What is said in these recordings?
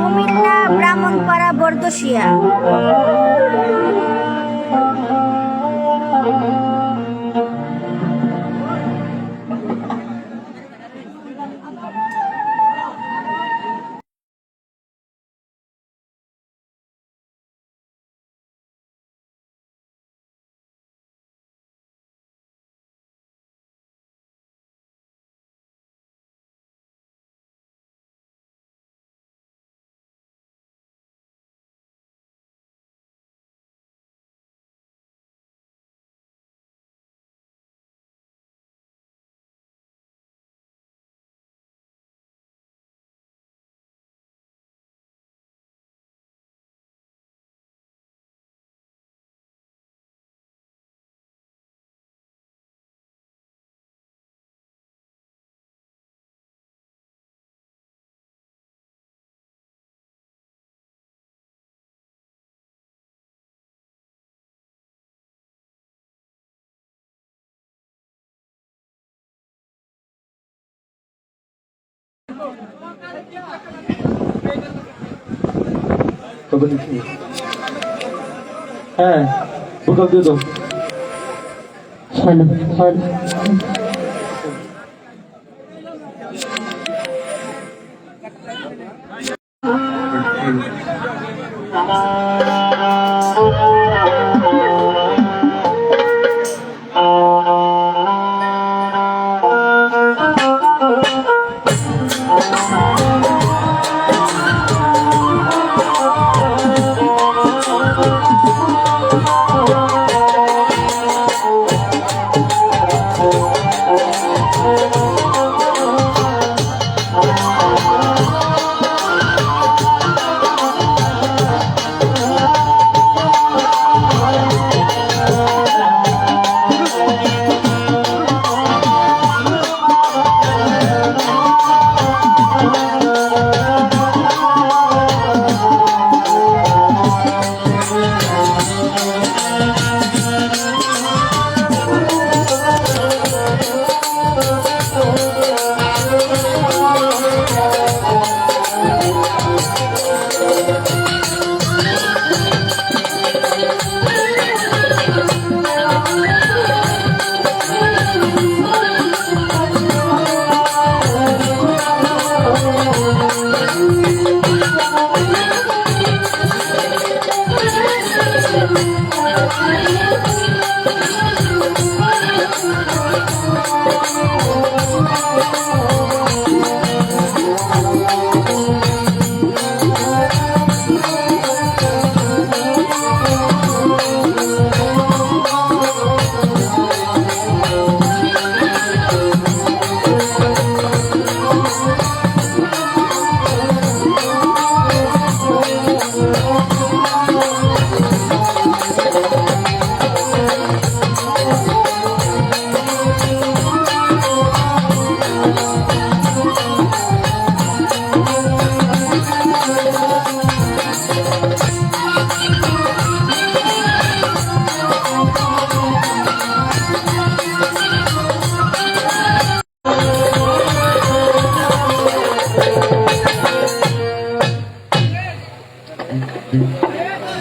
কুমিল্লা ব্রাহ্মণপাড়া বর্দসিয়া। হ্যাঁ বোতল দিয়ে দাও। Hello hello. Oh, oh, oh.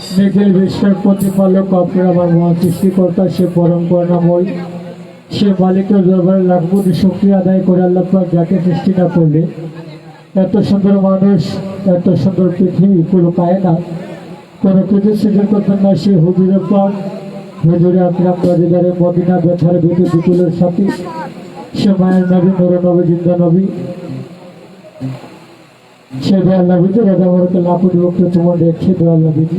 নিখিল বিশ্বের প্রতিপালক আপনার আমার মহা সৃষ্টিকর্তা, সে পরম করুণাময়, সে মালিকের দরবারে লাখ কোটি শক্তি আদায় করে আল্লাপাক যাকে সৃষ্টি না করলে এত সুন্দর মানুষ, এত সুন্দর পৃথিবী, কোনো পায় না কোনো কিছু সৃজন করতেন না, সে হুজুরে পাক, হুজুরে আকরাম রাজিদারে মদিনা ব্যথার ভেতর বিপুলের সাথে, সে মায়ের নবী, নর নবী, জিন্দা নবী। সে দয়াল নবীজি রাজা বরকে ভক্ত তোমার দেখছে দয়াল নবীজি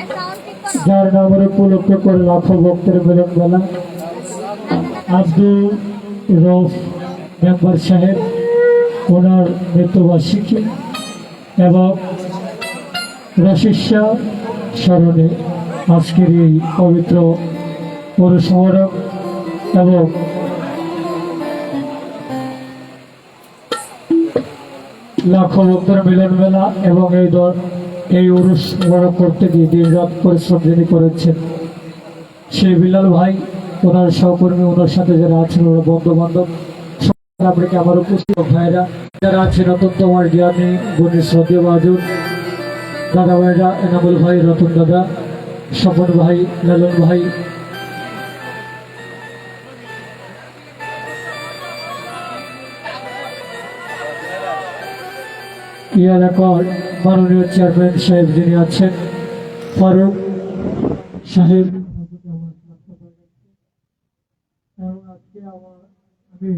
যার নামের উপলক্ষ করে লাখো ভক্তের মিলন বেলা আব্দুল রফ মেম্বার সাহেব, ওনার মৃত্যুবার্ষিকী এবং রশিষ্যা স্মরণে আজকের এই পবিত্র পৌরসমারক এবং লাখো ভক্তের মিলন মেলা এবং এই দল এই উরুষ বড় করতে গিয়ে দিন রাত পরিশ্রম যিনি করেছেন। সেই বিলাল ভাই, ওনার সহকর্মী, ওনার সাথে যারা আছেন, ওনার বন্ধু বান্ধব আপনাকে আমার উপস্থিত? ভাইরা যারা আছেন রতন তোমার জ্ঞানী, গুণী, শ্রদ্ধেয় বাজুর দাদা ভাইরা, এনামুল ভাই, রতন দাদা, স্বপন ভাই, লালন ভাই এই এলাকার মাননীয় চেয়ারম্যান সাহেব যিনি আছেন ফারুক সাহেব। এবং আজকে আমার আমি